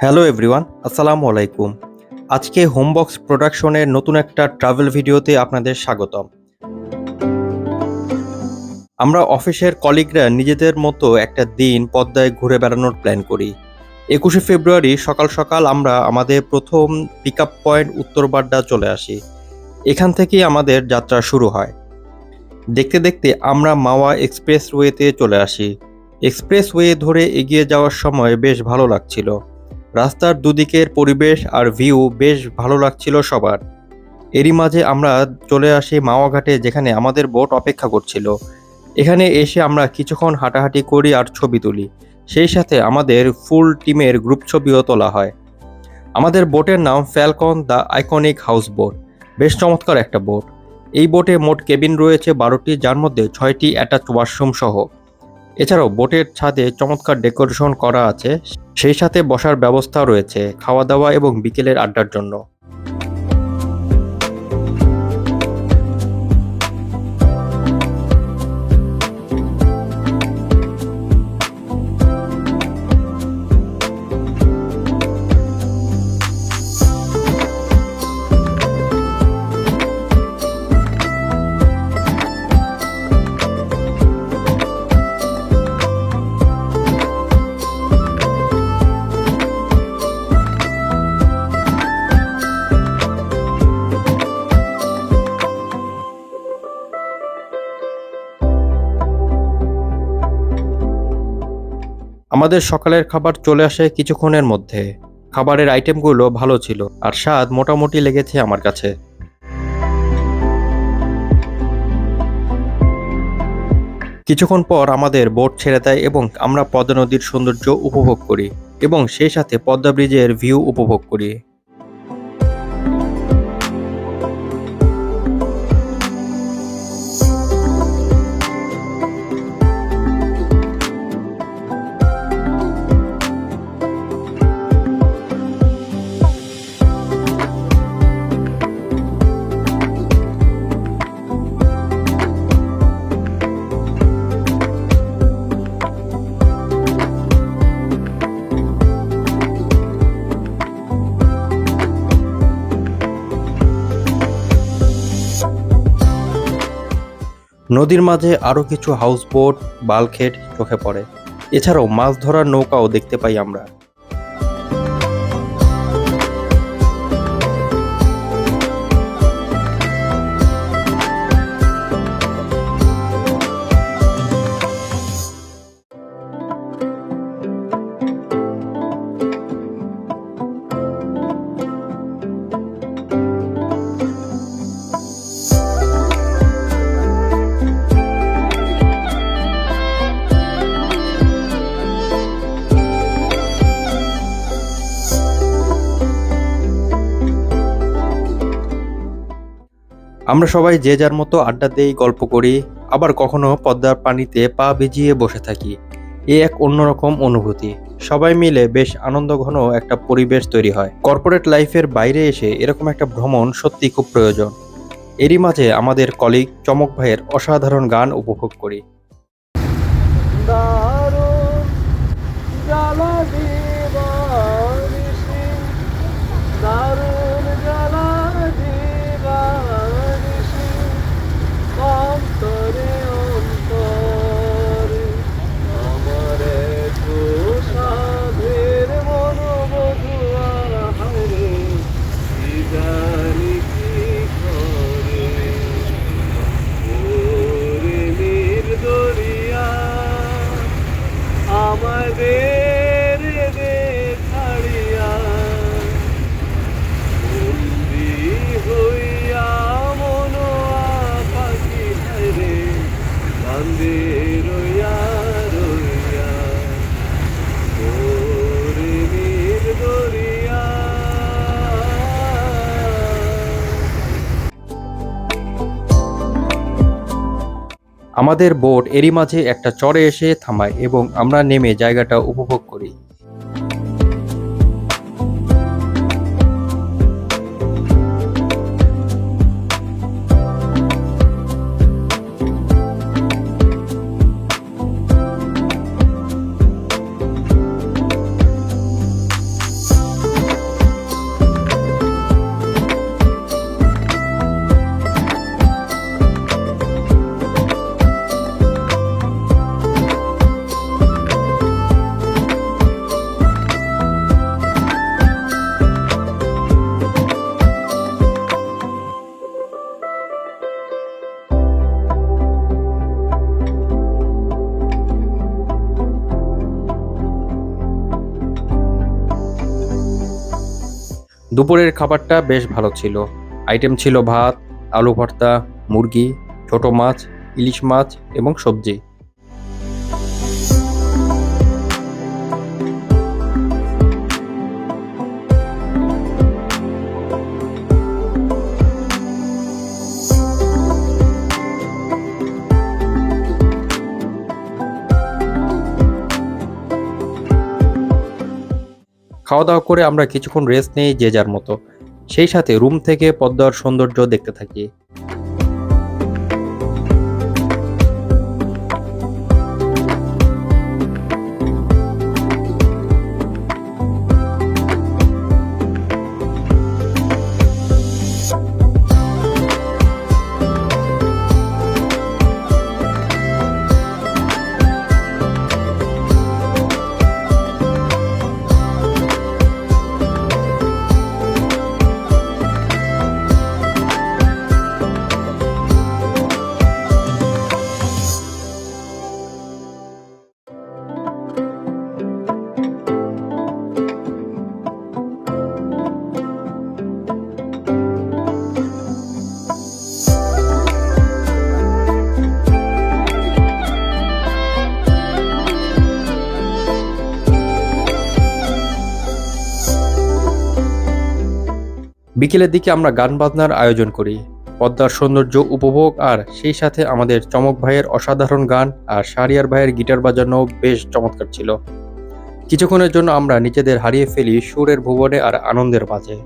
Hello everyone আসসালামু আলাইকুম। আজকে হোমবক্স প্রোডাকশনের নতুন একটা ট্রাভেল ভিডিওতে আপনাদের স্বাগতম। আমরা অফিসের কলিগরা নিজেদের মতো একটা দিন পদ্মায় ঘুরে বেড়ানোর প্ল্যান করি। একুশে ফেব্রুয়ারি সকাল সকাল আমরা আমাদের প্রথম পিক আপ পয়েন্ট উত্তরবাড্ডা চলে আসি। এখান থেকেই আমাদের যাত্রা শুরু হয়। দেখতে দেখতে আমরা মাওয়া এক্সপ্রেসওয়েতে চলে আসি। এক্সপ্রেসওয়ে ধরে এগিয়ে যাওয়ার সময় বেশ ভালো লাগছিল। রাস্তার দুদিকের পরিবেশ আর ভিউ বেশ ভালো লাগছিল সবার। এরই মাঝে আমরা চলে আসি মাওয়া ঘাটে যেখানে আমাদের বোট অপেক্ষা করছিল। এখানে এসে আমরা কিছুক্ষণ হাঁটাহাঁটি করি আর ছবি তুলি। সেই সাথে আমাদের ফুল টিমের গ্রুপ ছবিও তোলা হয়। আমাদের বোটের নাম Falcon the iconic house boat বেশ চমৎকার একটা বোট এই বোটে মোট কেবিন রয়েছে বারোটি, যার মধ্যে ছয়টি অ্যাটাচ ওয়াশরুম সহ। এছাড়াও বোটের ছাদে চমৎকার ডেকোরেশন করা আছে, সেই সাথে বসার ব্যবস্থা রয়েছে, খাওয়া দাওয়া এবং বিকেলের আড্ডার জন্য। আমাদের সকালের খাবার চলে আসে কিছুক্ষণের মধ্যে। খাবারের আইটেমগুলো ভালো ছিল, আর স্বাদ মোটামুটি লেগেছে আমার কাছে। কিছুক্ষণ পর আমাদের বোট ছেড়ে দেয় এবং আমরা পদ্মা নদীর সৌন্দর্য উপভোগ করি এবং সেই সাথে পদ্মা ব্রিজের ভিউ উপভোগ করি। নদীর মাঝে আরও কিছু হাউসবোট বালখেট চোখে পড়ে। এছাড়াও মাছ ধরার নৌকাও দেখতে পাই আমরা। আমরা সবাই যে যার মতো আড্ডা দেই, গল্প করি, আবার কখনো পদ্মার পানিতে পা ভিজিয়ে বসে থাকি। এ এক অন্যরকম অনুভূতি। সবাই মিলে বেশ আনন্দ ঘন একটা পরিবেশ তৈরি হয়। কর্পোরেট লাইফের বাইরে এসে এরকম একটা ভ্রমণ সত্যি খুব প্রয়োজন। এরই মাঝে আমাদের কলিগ চমক ভাইয়ের অসাধারণ গান উপভোগ করি। আমাদের বোট এরই মাঝে একটা চরে এসে থামায় এবং আমরা নেমে জায়গাটা উপভোগ করি। দুপুরের খাবারটা বেশ ভালো ছিল। আইটেম ছিল ভাত, আলু ভর্তা, মুরগি, ছোট মাছ, ইলিশ মাছ এবং সবজি। খাওয়া দাওয়া করে আমরা কিছুক্ষণ রেস্ট নেই যে যার মতো। সেই সাথে রুম থেকে পদ্মার সৌন্দর্য দেখতে থাকি। বিকেলের দিকে আমরা গান বাজনার আয়োজন করি। পদ্মার সৌন্দর্য উপভোগ আর সেই সাথে আমাদের চমক ভাইয়ের অসাধারণ গান আর শাহরিয়ার ভাইয়ের গিটার বাজানো বেশ চমৎকার ছিল। কিছুক্ষণের জন্য আমরা নিজেদের হারিয়ে ফেলি সুরের ভুবনে আর আনন্দের মাঝে।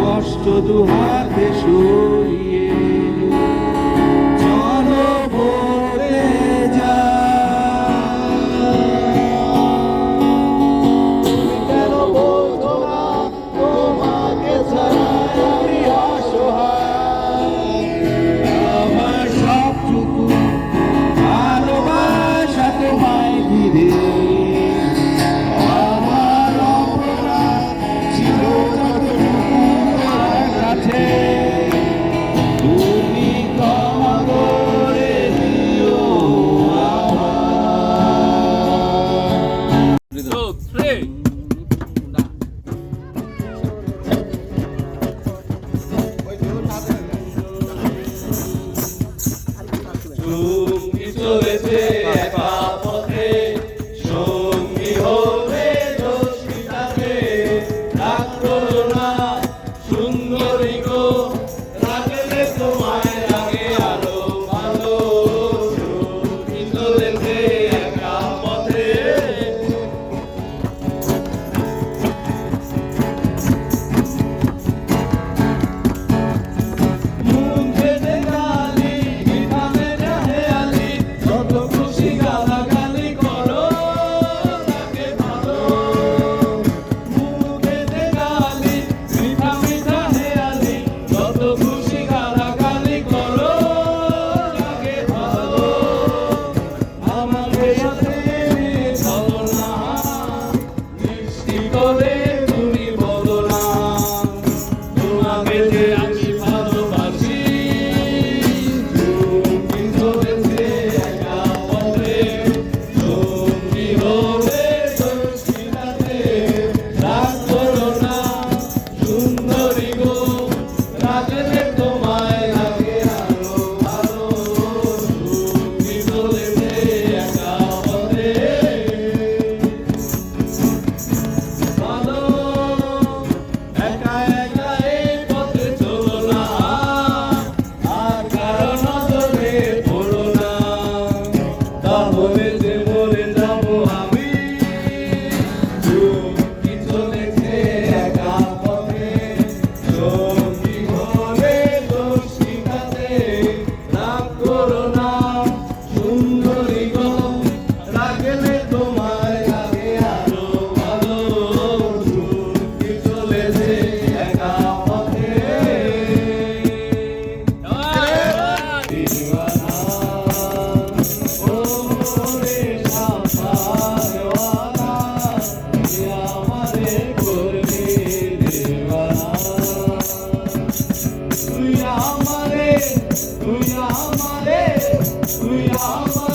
কষ্ট দুহাতে সই। আমারে তুই আমারে তুই আমারে।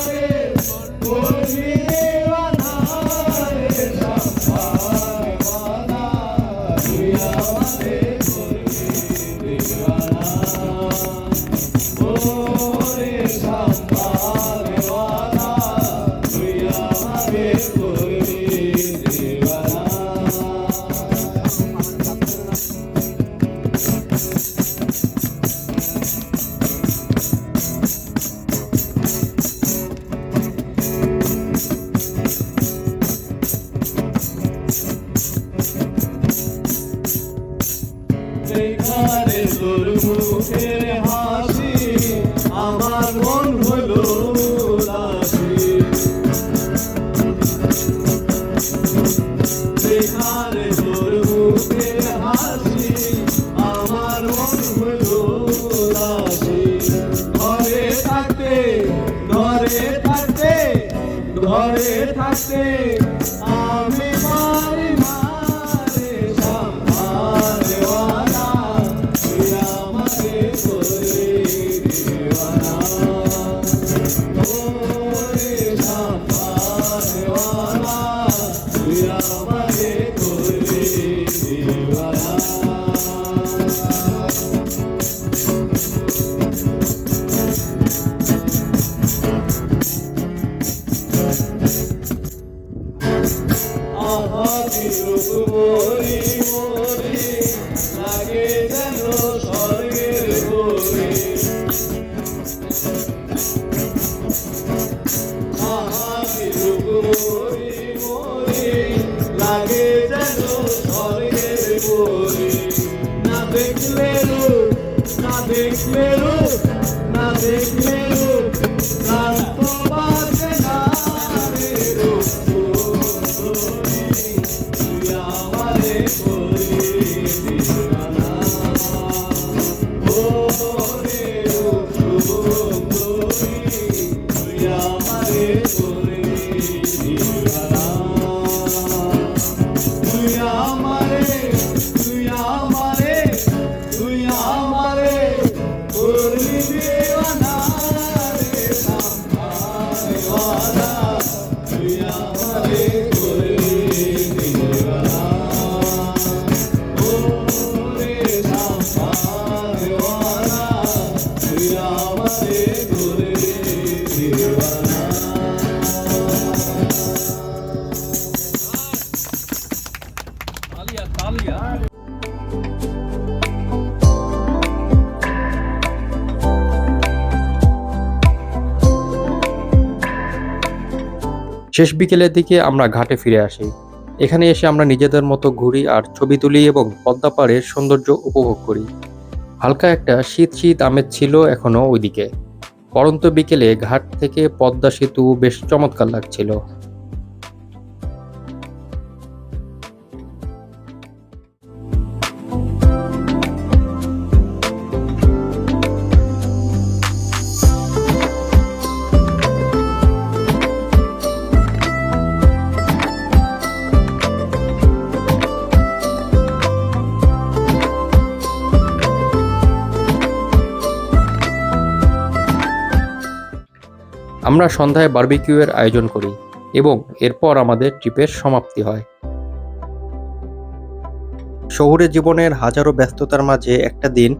থাকতে। Oh. শেষ বিকেলের দিকে আমরা ঘাটে ফিরে আসি। এখানে এসে আমরা নিজেদের মতো ঘুরি আর ছবি তুলি এবং পদ্মা পাড়ের সৌন্দর্য উপভোগ করি। হালকা একটা শীত শীত আমেজ ছিল এখনও ওইদিকে। পরন্ত বিকেলে ঘাট থেকে পদ্মা সেতু বেশ চমৎকার লাগছিল। আমরা সন্ধ্যায় বার্বিকিউয়ের আয়োজন করি এবং এরপর আমাদের ট্রিপের সমাপ্তি হয়। শহুরে জীবনের হাজারো ব্যস্ততার মাঝে একটা দিন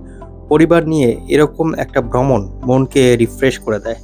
পরিবার নিয়ে এরকম একটা ভ্রমণ মনকে রিফ্রেশ করে দেয়।